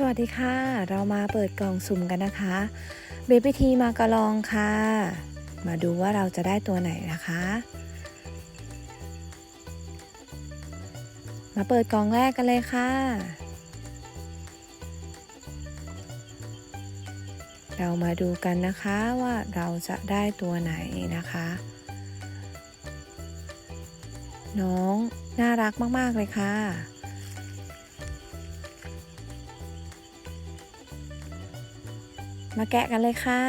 สวัสดีค่ะ เรามาเปิดกล่องสุ่มกันนะคะเบบี้ทีมากระลองค่ะ มาดูว่าเราจะได้ตัวไหนนะคะ มาเปิดกล่องแรกกันเลยค่ะ เรามาดูกันนะคะว่าเราจะได้ตัวไหนนะคะ น้องน่ารักมาก ๆ เลยค่ะ มาแกะกันเลยค่ะ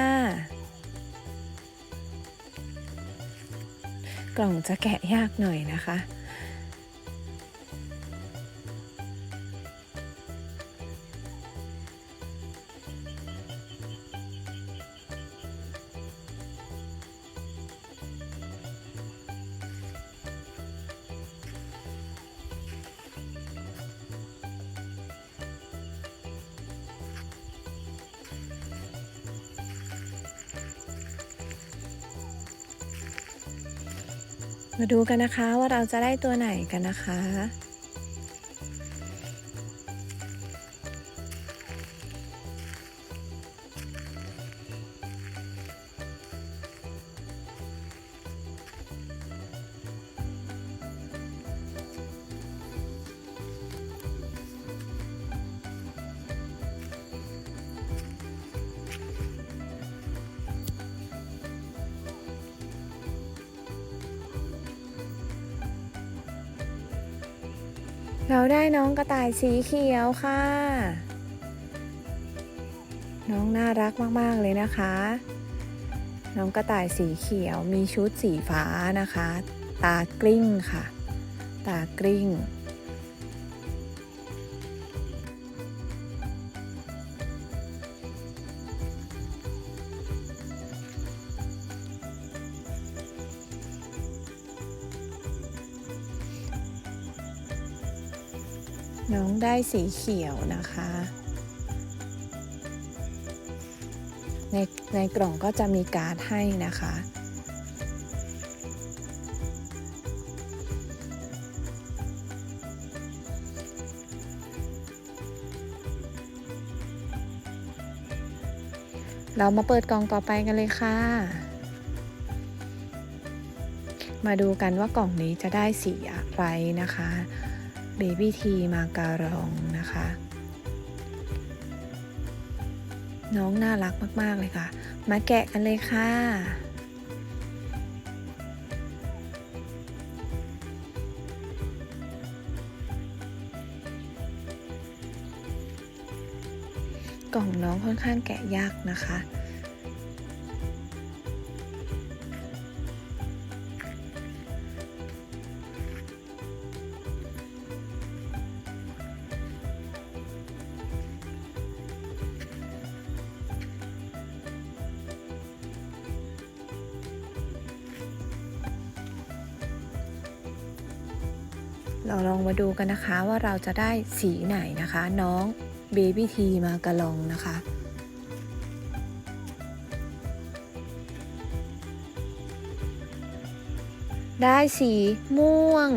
กล่องจะแกะยากหน่อยนะคะ มาดูกันนะคะว่าเราจะได้ตัวไหนกันนะคะ เราได้น้องกระต่ายสีเขียวค่ะ น้องน่ารักมาก ๆ เลยนะคะ น้องกระต่ายสีเขียวมีชุดสีฟ้านะคะ ตากลิ้งค่ะ ตากลิ้ง น้องได้สีเขียวนะคะ ในในกล่องก็จะมีการ์ดให้นะคะ เรามาเปิดกล่องต่อไปกันเลยค่ะ มาดูกันว่ากล่องนี้จะได้สีอะไรนะคะ เบบี้ทีมาการองนะคะ น้องน่ารักมาก ๆ เลยค่ะ มาแกะกันเลยค่ะ กล่องน้องค่อนข้างแกะยากนะคะ เราลองมาดูกันนะคะว่าเราจะได้สีไหนนะคะ น้องเบบี้ทีมากระลองนะคะได้สีม่วง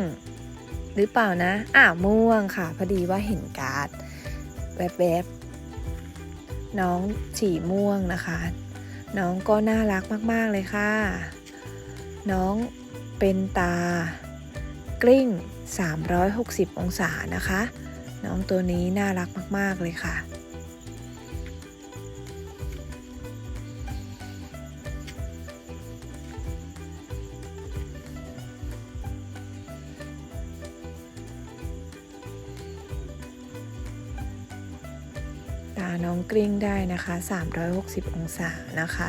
หรือเปล่านะอ่าม่วงค่ะ พอดีว่าเห็นการ์ดแวบๆน้องสีม่วงนะคะ น้องก็น่ารักมากๆเลยค่ะ น้องเป็นตากลิ้ง 360 องศานะคะ น้องตัวนี้น่ารักมาก ๆ เลยค่ะ ตาน้องกลิ้งได้นะคะ 360 องศานะคะ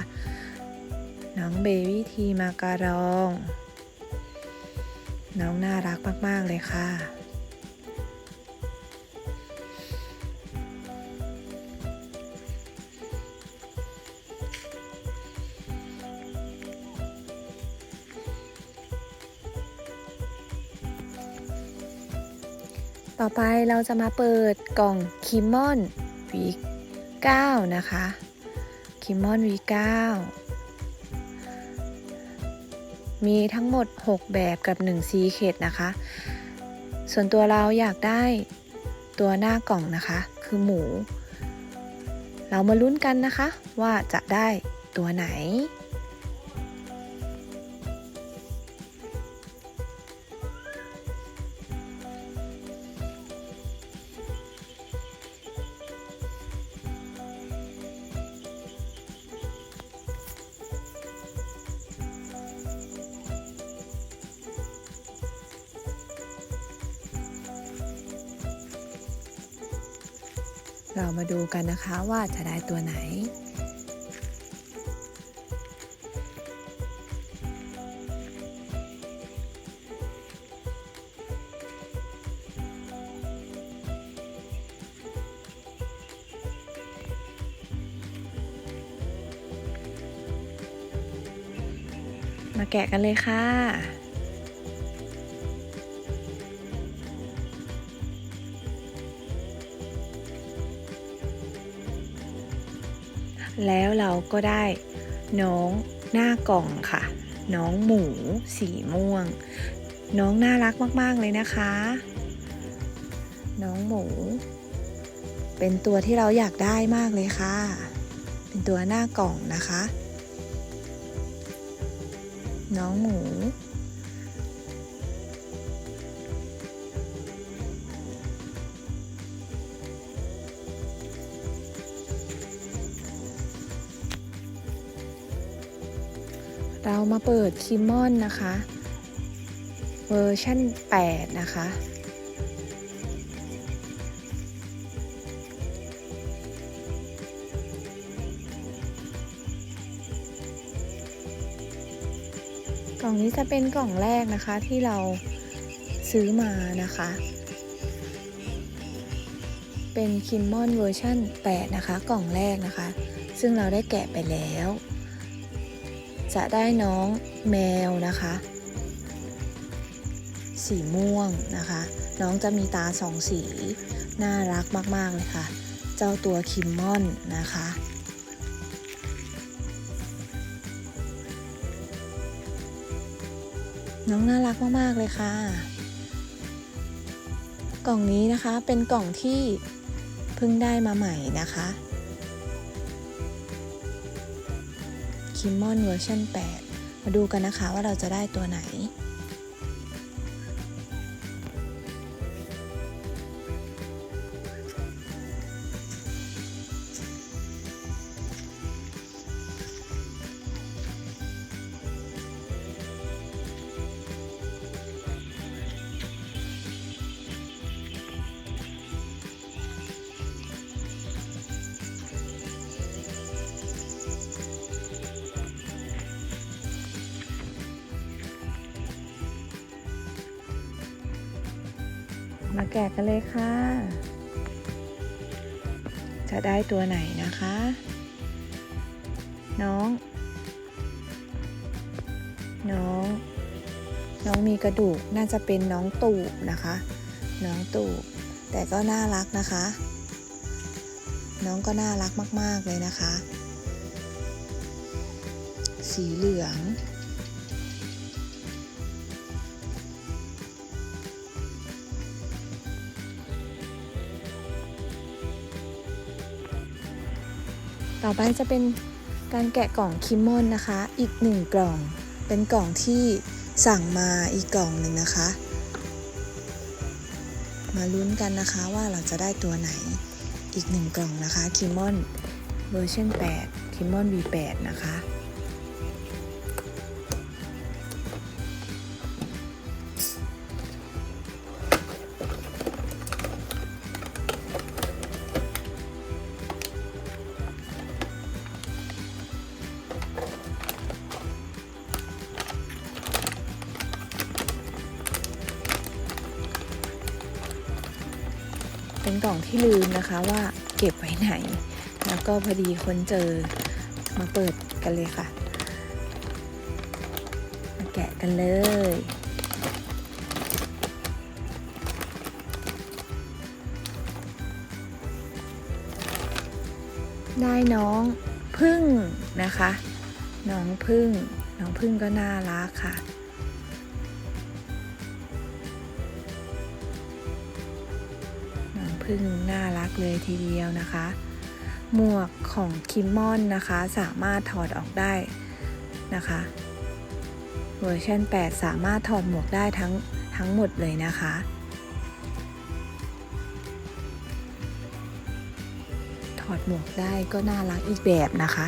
น้องเบบี้ทีมาการอง น้องน่ารักมาก ๆ เลยค่ะ ต่อไปเราจะมาเปิดกล่องคิมมอนวี9นะคะ คิมมอนวี9 มีทั้งหมด 6 แบบกับ 1 ซีเคดนะคะ ส่วนตัวเราอยากได้ตัวหน้ากล่องนะคะ คือหมู เรามาลุ้นกันนะคะว่าจะได้ตัวไหน เรามาดูกันนะคะว่าจะได้ตัวไหน มาแกะกันเลยค่ะ แล้วเราก็ได้น้องหน้ากล่องค่ะ น้องหมูสีม่วง น้องน่ารักมากๆเลยนะคะ น้องหมู เป็นตัวที่เราอยากได้มากเลยค่ะ เป็นตัวหน้ากล่องนะคะ น้องหมู มาเปิดคิมมอนนะคะ เวอร์ชั่น 8 นะคะ กล่องนี้จะเป็นกล่องแรกนะคะที่เราซื้อมานะคะ เป็นคิมมอนเวอร์ชั่น 8 นะคะ กล่องแรกนะคะ ซึ่งเราได้แกะไปแล้ว จะได้น้องแมวนะคะ สีม่วงนะคะ น้องจะมีตาสองสี น่ารักมาก ๆ เลยค่ะ เจ้าตัวคิมมอนนะคะน้องน่ารักมาก ๆ เลยค่ะ กล่องนี้นะคะเป็นกล่องที่เพิ่งได้มาใหม่นะคะ คิมมอนเวอร์ชัน8 มาดูกันนะคะว่าเราจะได้ตัวไหน แกะกันเลยค่ะ จะได้ตัวไหนนะคะ น้อง น้อง น้องมีกระดูกน่าจะเป็นน้องตูบนะคะ น้องตูบแต่ก็น่ารักนะคะ น้องก็น่ารักมาก ๆ เลยนะคะ สีเหลือง ต่อไปจะเป็นการแกะกล่องคิมมอนนะคะ อีกหนึ่งกล่อง เป็นกล่องที่สั่งมาอีกกล่องหนึ่งนะคะ มาลุ้นกันนะคะว่าเราจะได้ตัวไหน อีกหนึ่งกล่องนะคะคิมมอนเวอร์ชัน8คิมมอน V8 นะคะ กล่องที่ลืมนะคะว่าเก็บไว้ไหน แล้วก็พอดีคนเจอมาเปิดกันเลยค่ะ มาแกะกันเลยได้น้องพึ่งนะคะ น้องพึ่ง น้องพึ่งก็น่ารักค่ะ พึ่งน่ารักเลยทีเดียวนะคะ หมวกของคิมมอนนะคะสามารถถอดออกได้นะคะเวอร์ชัน8 สามารถถอดหมวกได้ทั้งทั้งหมดเลยนะคะ ถอดหมวกได้ก็น่ารักอีกแบบนะคะ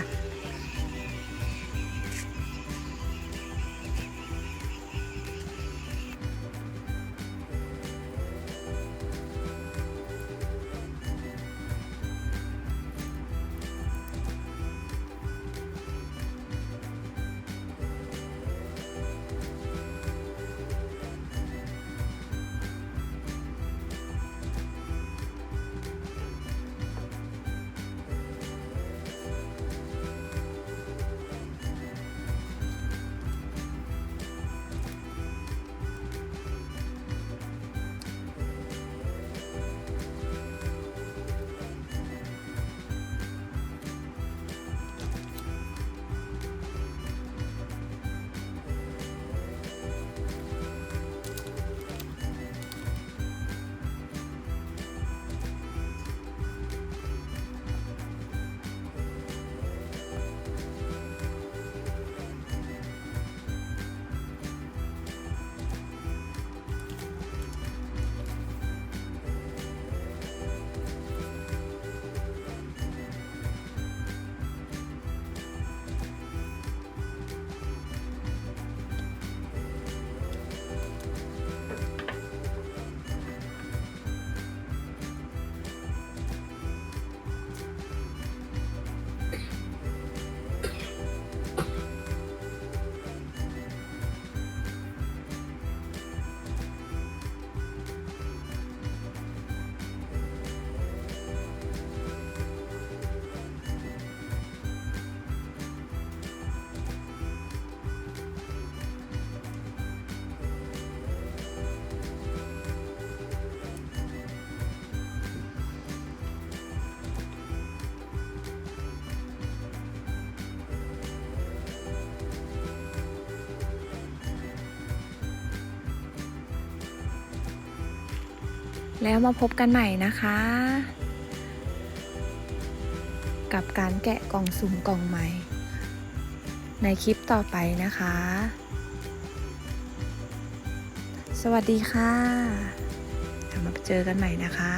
แล้วมาพบกันใหม่นะคะ กับการแกะกล่องสุ่มกล่องใหม่ ในคลิปต่อไปนะคะ สวัสดีค่ะกลับมาเจอกันใหม่นะคะ